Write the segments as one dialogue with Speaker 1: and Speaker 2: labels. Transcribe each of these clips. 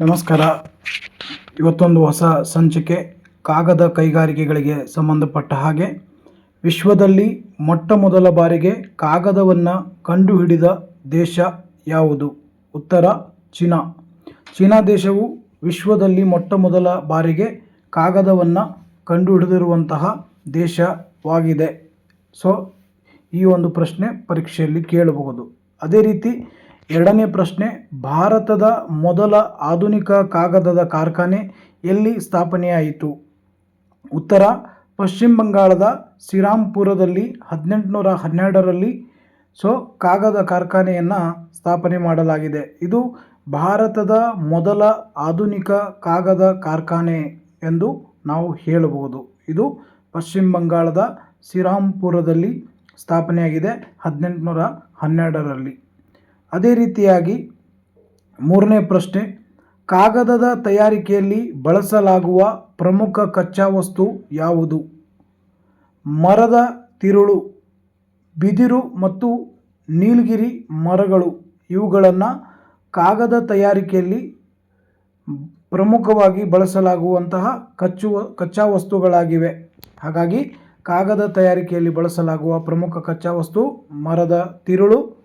Speaker 1: ನಮಸ್ಕಾರ. ಇವತ್ತೊಂದು ಹೊಸ ಸಂಚಿಕೆ ಕಾಗದ ಕೈಗಾರಿಕೆಗಳಿಗೆ ಸಂಬಂಧಪಟ್ಟ ಹಾಗೆ ವಿಶ್ವದಲ್ಲಿ ಮೊಟ್ಟ ಮೊದಲ ಬಾರಿಗೆ ಕಾಗದವನ್ನು ಕಂಡುಹಿಡಿದ ದೇಶ ಯಾವುದು? ಉತ್ತರ, ಚೀನಾ. ಚೀನಾ ದೇಶವು ವಿಶ್ವದಲ್ಲಿ ಮೊಟ್ಟ ಮೊದಲ ಬಾರಿಗೆ ಕಾಗದವನ್ನು ಕಂಡುಹಿಡಿದಿರುವಂತಹ ದೇಶವಾಗಿದೆ. ಸೊ ಈ ಒಂದು ಪ್ರಶ್ನೆ ಪರೀಕ್ಷೆಯಲ್ಲಿ ಕೇಳಬಹುದು. ಅದೇ ರೀತಿ ಎರಡನೇ ಪ್ರಶ್ನೆ, ಭಾರತದ ಮೊದಲ ಆಧುನಿಕ ಕಾಗದದ ಕಾರ್ಖಾನೆ ಎಲ್ಲಿ ಸ್ಥಾಪನೆಯಾಯಿತು? ಉತ್ತರ, ಪಶ್ಚಿಮ ಬಂಗಾಳದ ಶ್ರೀರಾಮ್ಪುರದಲ್ಲಿ ಹದಿನೆಂಟುನೂರ ಹನ್ನೆರಡರಲ್ಲಿ ಸೊ ಕಾಗದ ಕಾರ್ಖಾನೆಯನ್ನು ಸ್ಥಾಪನೆ ಮಾಡಲಾಗಿದೆ. ಇದು ಭಾರತದ ಮೊದಲ ಆಧುನಿಕ ಕಾಗದ ಕಾರ್ಖಾನೆ ಎಂದು ನಾವು ಹೇಳಬಹುದು. ಇದು ಪಶ್ಚಿಮ ಬಂಗಾಳದ ಶ್ರೀರಾಮ್ಪುರದಲ್ಲಿ ಸ್ಥಾಪನೆಯಾಗಿದೆ ಹದಿನೆಂಟುನೂರ ಹನ್ನೆರಡರಲ್ಲಿ. ಅದೇ ರೀತಿಯಾಗಿ ಮೂರನೇ ಪ್ರಶ್ನೆ, ಕಾಗದದ ತಯಾರಿಕೆಯಲ್ಲಿ ಬಳಸಲಾಗುವ ಪ್ರಮುಖ ಕಚ್ಚಾ ವಸ್ತು ಯಾವುದು? ಮರದ ತಿರುಳು, ಬಿದಿರು ಮತ್ತು ನೀಲಗಿರಿ ಮರಗಳು. ಇವುಗಳನ್ನು ಕಾಗದ ತಯಾರಿಕೆಯಲ್ಲಿ ಪ್ರಮುಖವಾಗಿ ಬಳಸಲಾಗುವಂತಹ ಕಚ್ಚುವ, ಕಚ್ಚಾ ವಸ್ತುಗಳಾಗಿವೆ. ಹಾಗಾಗಿ ಕಾಗದ ತಯಾರಿಕೆಯಲ್ಲಿ ಬಳಸಲಾಗುವ ಪ್ರಮುಖ ಕಚ್ಚಾ ವಸ್ತು ಮರದ ತಿರುಳು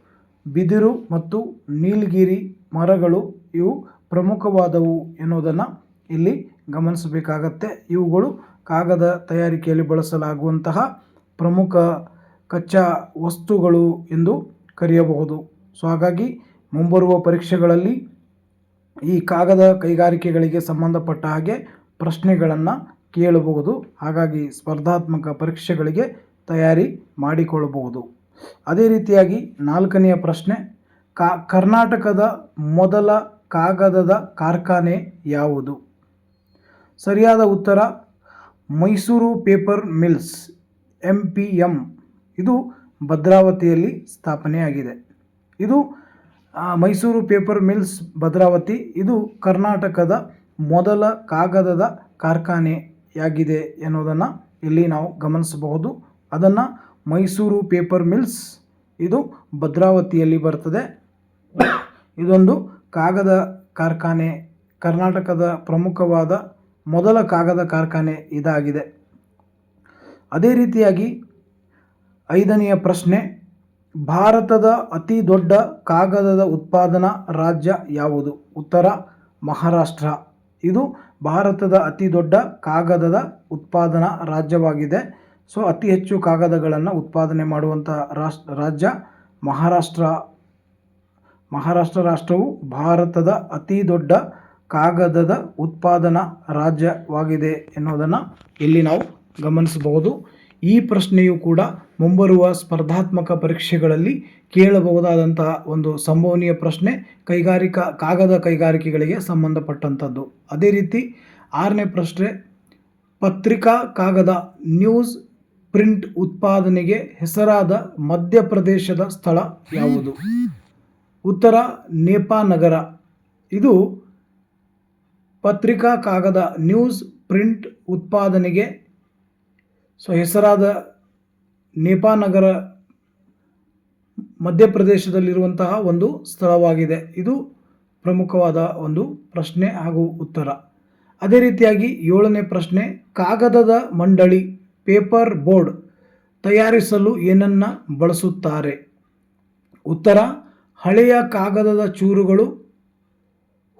Speaker 1: ಬಿದಿರು ಮತ್ತು ನೀಲಗಿರಿ ಮರಗಳು ಇವು ಪ್ರಮುಖವಾದವು ಎನ್ನುವುದನ್ನು ಇಲ್ಲಿ ಗಮನಿಸಬೇಕಾಗತ್ತೆ. ಇವುಗಳು ಕಾಗದ ತಯಾರಿಕೆಯಲ್ಲಿ ಬಳಸಲಾಗುವಂತಹ ಪ್ರಮುಖ ಕಚ್ಚಾ ವಸ್ತುಗಳು ಎಂದು ಕರೆಯಬಹುದು. ಸೊ, ಹಾಗಾಗಿ ಮುಂಬರುವ ಪರೀಕ್ಷೆಗಳಲ್ಲಿ ಈ ಕಾಗದ ಕೈಗಾರಿಕೆಗಳಿಗೆ ಸಂಬಂಧಪಟ್ಟ ಹಾಗೆ ಪ್ರಶ್ನೆಗಳನ್ನು ಕೇಳಬಹುದು. ಹಾಗಾಗಿ ಸ್ಪರ್ಧಾತ್ಮಕ ಪರೀಕ್ಷೆಗಳಿಗೆ ತಯಾರಿ ಮಾಡಿಕೊಳ್ಳಬಹುದು. ಅದೇ ರೀತಿಯಾಗಿ ನಾಲ್ಕನೆಯ ಪ್ರಶ್ನೆ, ಕಾ, ಕರ್ನಾಟಕದ ಮೊದಲ ಕಾಗದದ ಕಾರ್ಖಾನೆ ಯಾವುದು? ಸರಿಯಾದ ಉತ್ತರ, Mysore paper mills, M P M. ಇದು ಭದ್ರಾವತಿಯಲ್ಲಿ ಸ್ಥಾಪನೆಯಾಗಿದೆ. ಇದು ಮೈಸೂರು ಪೇಪರ್ ಮಿಲ್ಸ್ ಭದ್ರಾವತಿ, ಇದು ಕರ್ನಾಟಕದ ಮೊದಲ ಕಾಗದದ ಕಾರ್ಖಾನೆಯಾಗಿದೆ ಎನ್ನುವುದನ್ನು ಇಲ್ಲಿ ನಾವು ಗಮನಿಸಬಹುದು. ಅದನ್ನು ಮೈಸೂರು ಪೇಪರ್ ಮಿಲ್ಸ್. ಇದು ಭದ್ರಾವತಿಯಲ್ಲಿ ಬರ್ತದೆ. ಇದೊಂದು ಕಾಗದ ಕಾರ್ಖಾನೆ, ಕರ್ನಾಟಕದ ಪ್ರಮುಖವಾದ ಮೊದಲ ಕಾಗದ ಕಾರ್ಖಾನೆ ಇದಾಗಿದೆ. ಅದೇ ರೀತಿಯಾಗಿ ಐದನೆಯ ಪ್ರಶ್ನೆ, ಭಾರತದ ಅತಿ ದೊಡ್ಡ ಕಾಗದದ ಉತ್ಪಾದನಾ ರಾಜ್ಯ ಯಾವುದು? ಉತ್ತರ, ಮಹಾರಾಷ್ಟ್ರ. ಇದು ಭಾರತದ ಅತಿ ದೊಡ್ಡ ಕಾಗದದ ಉತ್ಪಾದನಾ ರಾಜ್ಯವಾಗಿದೆ. ಸೊ ಅತಿ ಹೆಚ್ಚು ಕಾಗದಗಳನ್ನು ಉತ್ಪಾದನೆ ಮಾಡುವಂಥ ರಾಜ್ಯ ಮಹಾರಾಷ್ಟ್ರ. ಮಹಾರಾಷ್ಟ್ರ ರಾಷ್ಟ್ರವು ಭಾರತದ ಅತಿ ದೊಡ್ಡ ಕಾಗದದ ಉತ್ಪಾದನಾ ರಾಜ್ಯವಾಗಿದೆ ಎನ್ನುವುದನ್ನು ಇಲ್ಲಿ ನಾವು ಗಮನಿಸಬಹುದು. ಈ ಪ್ರಶ್ನೆಯು ಕೂಡ ಮುಂಬರುವ ಸ್ಪರ್ಧಾತ್ಮಕ ಪರೀಕ್ಷೆಗಳಲ್ಲಿ ಕೇಳಬಹುದಾದಂತಹ ಒಂದು ಸಂಭವನೀಯ ಪ್ರಶ್ನೆ, ಕೈಗಾರಿಕಾ, ಕಾಗದ ಕೈಗಾರಿಕೆಗಳಿಗೆ ಸಂಬಂಧಪಟ್ಟಂಥದ್ದು ಅದೇ ರೀತಿ ಆರನೇ ಪ್ರಶ್ನೆ, ಪತ್ರಿಕಾ ಕಾಗದ ನ್ಯೂಸ್ ಪ್ರಿಂಟ್ ಉತ್ಪಾದನೆಗೆ ಹೆಸರಾದ ಮಧ್ಯಪ್ರದೇಶದ ಸ್ಥಳ ಯಾವುದು? ಉತ್ತರ ನೇಪಾನಗರ. ಇದು ಪತ್ರಿಕಾ ಕಾಗದ ನ್ಯೂಸ್ ಪ್ರಿಂಟ್ ಉತ್ಪಾದನೆಗೆ ಸೊ ಹೆಸರಾದ ನೇಪಾನಗರ ಮಧ್ಯಪ್ರದೇಶದಲ್ಲಿರುವಂತಹ ಒಂದು ಸ್ಥಳವಾಗಿದೆ. ಇದು ಪ್ರಮುಖವಾದ ಒಂದು ಪ್ರಶ್ನೆ ಹಾಗೂ ಉತ್ತರ. ಅದೇ ರೀತಿಯಾಗಿ ಏಳನೇ ಪ್ರಶ್ನೆ, ಕಾಗದದ ಮಂಡಳಿ. ಪೇಪರ್ ಬೋರ್ಡ್ ತಯಾರಿಸಲು ಏನನ್ನು ಬಳಸುತ್ತಾರೆ? ಉತ್ತರ, ಹಳೆಯ ಕಾಗದದ ಚೂರುಗಳು,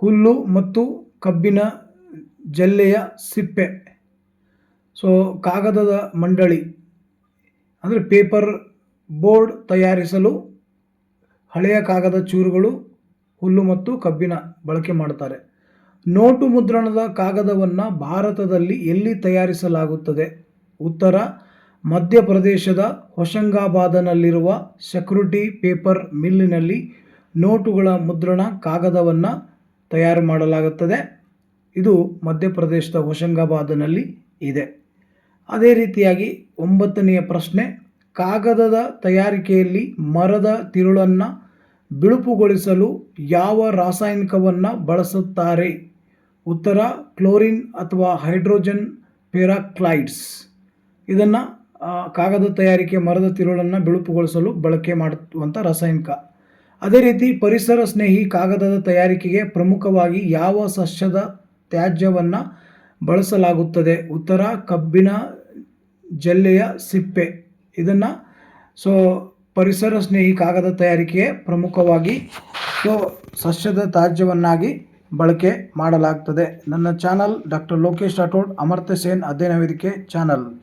Speaker 1: ಹುಲ್ಲು ಮತ್ತು ಕಬ್ಬಿನ ಜಲ್ಲೆಯ ಸಿಪ್ಪೆ. ಸೊ ಕಾಗದದ ಮಂಡಳಿ, ಅಂದರೆ ಪೇಪರ್ ಬೋರ್ಡ್ ತಯಾರಿಸಲು ಹಳೆಯ ಕಾಗದ ಚೂರುಗಳು, ಹುಲ್ಲು ಮತ್ತು ಕಬ್ಬಿನ ಬಳಕೆ ಮಾಡುತ್ತಾರೆ ನೋಟು ಮುದ್ರಣದ ಕಾಗದವನ್ನು ಭಾರತದಲ್ಲಿ ಎಲ್ಲಿ ತಯಾರಿಸಲಾಗುತ್ತದೆ? ಉತ್ತರ, ಮಧ್ಯಪ್ರದೇಶದ ಹೊಶಂಗಾಬಾದನಲ್ಲಿರುವ ಸೆಕ್ಯೂರಿಟಿ ಪೇಪರ್ ಮಿಲ್ಲಿನಲ್ಲಿ ನೋಟುಗಳ ಮುದ್ರಣ ಕಾಗದವನ್ನು ತಯಾರು ಮಾಡಲಾಗುತ್ತದೆ. ಇದು ಮಧ್ಯಪ್ರದೇಶದ ಹೊಶಂಗಾಬಾದನಲ್ಲಿ ಇದೆ. ಅದೇ ರೀತಿಯಾಗಿ ಒಂಬತ್ತನೆಯ ಪ್ರಶ್ನೆ, ಕಾಗದದ ತಯಾರಿಕೆಯಲ್ಲಿ ಮರದ ತಿರುಳನ್ನು ಬಿಳುಪುಗೊಳಿಸಲು ಯಾವ ರಾಸಾಯನಿಕವನ್ನು ಬಳಸುತ್ತಾರೆ? ಉತ್ತರ, ಕ್ಲೋರಿನ್ ಅಥವಾ ಹೈಡ್ರೋಜನ್ ಪೆರಾಕ್ಲೈಡ್ಸ್. ಇದನ್ನು ಕಾಗದ ತಯಾರಿಕೆ ಮರದ ತಿರುಳನ್ನು ಬಿಳುಪುಗೊಳಿಸಲು ಬಳಕೆ ಮಾಡುವಂಥ ರಾಸಾಯನಿಕ. ಅದೇ ರೀತಿ ಪರಿಸರ ಸ್ನೇಹಿ ಕಾಗದದ ತಯಾರಿಕೆಗೆ ಪ್ರಮುಖವಾಗಿ ಯಾವ ಸಸ್ಯದ ತ್ಯಾಜ್ಯವನ್ನು ಬಳಸಲಾಗುತ್ತದೆ? ಉತ್ತರ, ಕಬ್ಬಿನ, ಜಲ್ಲೆಯ ಸಿಪ್ಪೆ. ಇದನ್ನು, ಸೊ, ಪರಿಸರ ಸ್ನೇಹಿ ಕಾಗದ ತಯಾರಿಕೆಗೆ ಪ್ರಮುಖವಾಗಿ, ಸೊ, ಸಸ್ಯದ ತ್ಯಾಜ್ಯವನ್ನಾಗಿ ಬಳಕೆ ಮಾಡಲಾಗ್ತದೆ. ನನ್ನ ಚಾನಲ್ ಡಾಕ್ಟರ್ ಲೋಕೇಶ್ ರಾಠೋಡ್, ಅಮರ್ತ್ಯ ಸೇನ್ ಅಧ್ಯಯನ ವೇದಿಕೆ, ಚಾನಲ್.